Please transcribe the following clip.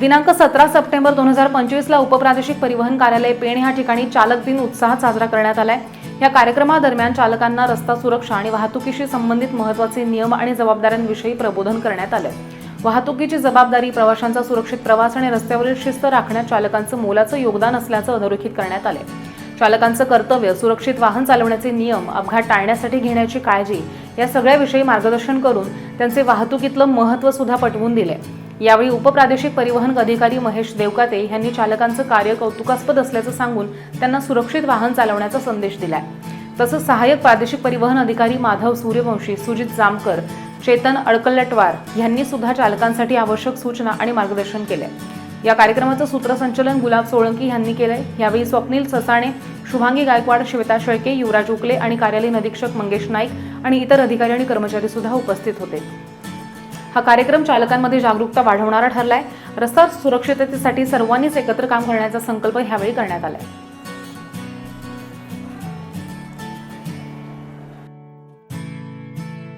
दिनांक सतरा सप्टेंबर दोन हजार पंचवीसला उपप्रादेशिक परिवहन कार्यालय पेण या ठिकाणी चालक दिन उत्साहात साजरा करण्यात आलाय. या कार्यक्रमादरम्यान चालकांना रस्ता सुरक्षा आणि वाहतुकीशी संबंधित महत्त्वाचे नियम आणि जबाबदाऱ्यांविषयी प्रबोधन करण्यात आलं वाहतुकीची जबाबदारी प्रवाशांचा सुरक्षित प्रवास आणि रस्त्यावरील शिस्त राखण्यात चालकांचं मोलाचं योगदान असल्याचं अधोरेखित करण्यात आले चालकांचं कर्तव्य सुरक्षित वाहन चालवण्याचे नियम अपघात टाळण्यासाठी घेण्याची काळजी या सगळ्याविषयी मार्गदर्शन करून त्यांचे वाहतुकीतलं महत्त्व सुद्धा पटवून दिले यावेळी उपप्रादेशिक परिवहन अधिकारी महेश देवकाते यांनी चालकांचं कार्य कौतुकास्पद असल्याचं सांगून त्यांना सुरक्षित वाहन चालवण्याचा संदेश दिलाय. तसंच सहाय्यक प्रादेशिक परिवहन अधिकारी माधव सूर्यवंशी सुजित जामकर चेतन अडकलटवार यांनी सुद्धा चालकांसाठी आवश्यक सूचना आणि मार्गदर्शन केले या कार्यक्रमाचं सूत्रसंचलन गुलाब सोळंकी यांनी केलंय. यावेळी स्वप्नील ससाणे शुभांगी गायकवाड श्वेता शेळके युवराज उकले आणि कार्यालयीन अधीक्षक मंगेश नाईक आणि इतर अधिकारी आणि कर्मचारी सुद्धा उपस्थित होते. हा कार्यक्रम चालकांमध्ये जागरूकता वाढवणारा ठरलाय. रस्ता सुरक्षिततेसाठी सर्वांनीच एकत्र काम करण्याचा संकल्प ह्यावेळी करण्यात आलाय.